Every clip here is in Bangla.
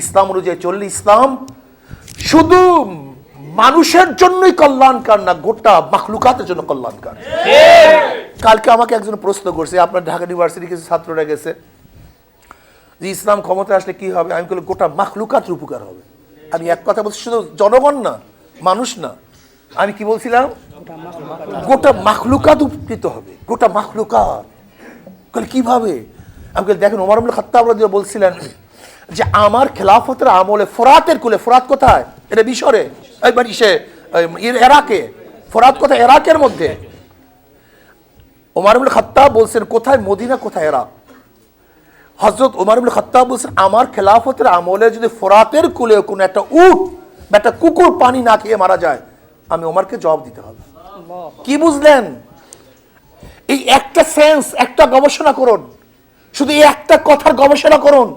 ইসলাম অনুযায়ী চললে ইসলাম। শুধু মানুষের জন্যই কল্যাণকার না, গোটা মাখলুকাতের জন্য কল্যাণকার। কালকে আমাকে একজন প্রশ্ন করছে, আপনার ঢাকা ইউনিভার্সিটি কিছু ছাত্ররা গেছে, যে ইসলাম ক্ষমতা আসলে কি হবে? আমি বলি গোটা মাখলুকাতের উপকার হবে। আমি এক কথা বলছি, শুধু জনগণ না, মানুষ না। আমি কি বলছিলাম? গোটা মাখলুকাত উপকৃত হবে, গোটা মাখলুকাত। কীভাবে? আমি দেখেন ওমর খাত্তাব বলছিলেন যে আমার খেলাফতের আমলে ফোরাতের কুলে ফোরাত কোথায়? এটা মিশরে। সে এরাকে। ফোরাত কোথায়? এরাকের মধ্যে। ওমর আব্দুল খাত্তাব বলছেন কোথায়? মদিনা কোথায় এরাক হজরত ওমর ইবনে খাত্তাব বলছেন আমার খেলাফতের আমলে যদি ফোরাতের কুলে কোনো একটা উট বা একটা কুকুর পানি না খেয়ে মারা যায় আমি ওমারকে জবাব দিতে হবে। কি বুঝলেন? এই একটা সেন্স একটা গবেষণা করুন। শুধু এই একটা কথার গবেষণা করুন।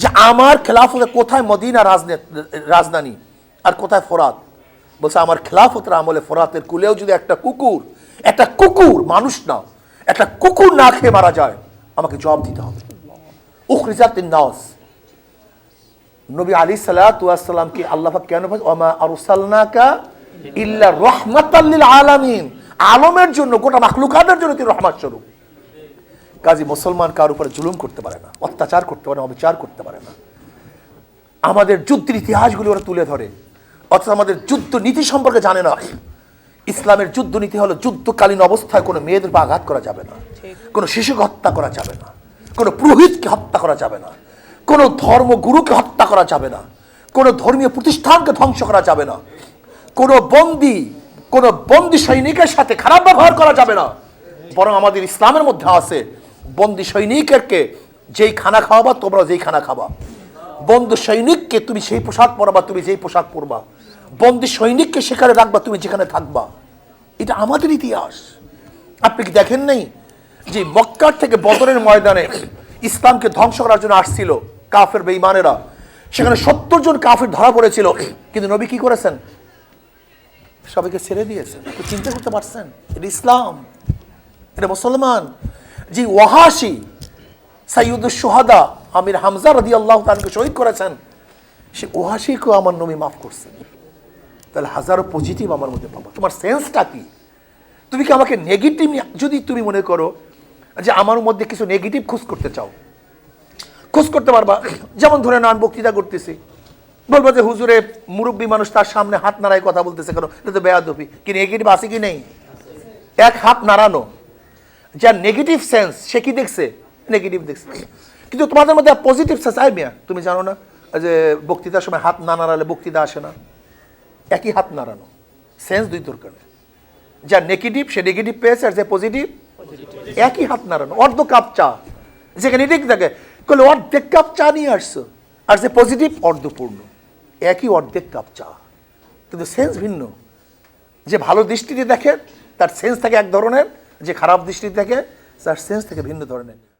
যে আমার খেলাফতে কোথায় মদিনা রাজধানী আর কোথায় ফোরাত? বলছে, আমার খেলাফতের আমলে ফোরাতের কুলেও যদি একটা কুকুর একটা কুকুর মানুষ না, একটা কুকুর না খেয়ে মারা যায়, আমাকে জবাব দিতে হবে। উখরিজাত নাস নবী আলী সালাতামকে আল্লাহ কেন ওমা ইল্লা আলামিন আলমের জন্য, গোটা মাখলুকাতের জন্য তিনি রহমত স্বরূপ। কাজী মুসলমান কার উপরে জুলুম করতে পারে না অত্যাচার করতে পারে না অবিচার করতে পারে না। আমাদের যুদ্ধের ইতিহাসগুলি ওরা তুলে ধরে। অথচ আমাদের যুদ্ধ নীতি সম্পর্কে জানে না। ইসলামের যুদ্ধ নীতি হলো যুদ্ধকালীন অবস্থায় কোনো মেয়েদের বা আঘাত করা যাবে না। কোনো শিশুকে হত্যা করা যাবে না। কোনো পুরোহিতকে হত্যা করা যাবে না। কোনো ধর্মগুরুকে হত্যা করা যাবে না। কোনো ধর্মীয় প্রতিষ্ঠানকে ধ্বংস করা যাবে না। কোনো বন্দি কোনো বন্দি সৈনিকের সাথে খারাপ ব্যবহার করা যাবে না। বরং আমাদের ইসলামের মধ্যে আছে বন্দি সৈনিকেরকে যেই খানা খাওয়াবা, তোমরা যেই খানা খাবা। বন্ধু সৈনিককে তুমি সেই পোশাক পরাবা, তুমি যেই পোশাক পরবা। বন্দি সৈনিককে সেখানে রাখবা, তুমি যেখানে থাকবা। এটা আমাদের ইতিহাস। আপনি কি দেখেন নাই যে মক্কার থেকে বদরের ময়দানে ইসলামকে ধ্বংস করার জন্য আসছিল কাফের বেঈমানেরা? সেখানে সত্তর জন কাফের ধরা পড়েছিল। কিন্তু নবী কি করেছেন? সবাইকে ছেড়ে দিয়েছেন। চিন্তা করতে পারছেন? এটা ইসলাম। এটা মুসলমান। যে ওয়াহাসি সাইয়ুদুল সোহাদা আমির হামজা রদি আল্লাহ তাকে শহীদ করেছেন, সে ওহাসিকেও আমার নবী মাফ করছেন তাহলে হাজারো পজিটিভ আমার মধ্যে পাবো। তোমার সেন্সটা কি? তুমি কি আমাকে নেগেটিভ যদি তুমি মনে করো যে আমার মধ্যে কিছু নেগেটিভ খোঁজ করতে চাও, খোঁজ করতে পারবা। যেমন ধরে না আমি বক্তৃতা করতেছি। বলব যে, হুজুরে, মুরব্বী মানুষ তার সামনে হাত নাড়ায় কথা বলতেছে কেন? এটা তো বেয়াদবি। কি নেগেটিভ আছে কি নেই? এক হাত নাড়ানো। যার নেগেটিভ সেন্স সে কি দেখছে? নেগেটিভ দেখছে। কিন্তু তোমাদের মধ্যে পজিটিভ সেন্স আই মিয়া তুমি জানো না যে বক্তৃতার সময় হাত না নাড়ালে বক্তৃতা আসে না। একই হাত নাড়ানো। সেন্স দুই দরকার। যা নেগেটিভ সে নেগেটিভ পেয়েছে আর যে পজিটিভ একই হাত নাড়ানো। অর্ধ কাপ চা। যেখানে ঠিক থাকে বলে অর্ধেক কাপ চা নিয়ে আসছো। আর যে পজিটিভ অর্ধপূর্ণ। একই অর্ধেক কাপ চা। কিন্তু সেন্স ভিন্ন। যে ভালো দৃষ্টিতে দেখে তার সেন্স থাকে এক ধরনের। যে খারাপ দৃষ্টি থেকে তার সেন্স থেকে ভিন্ন ধরনের।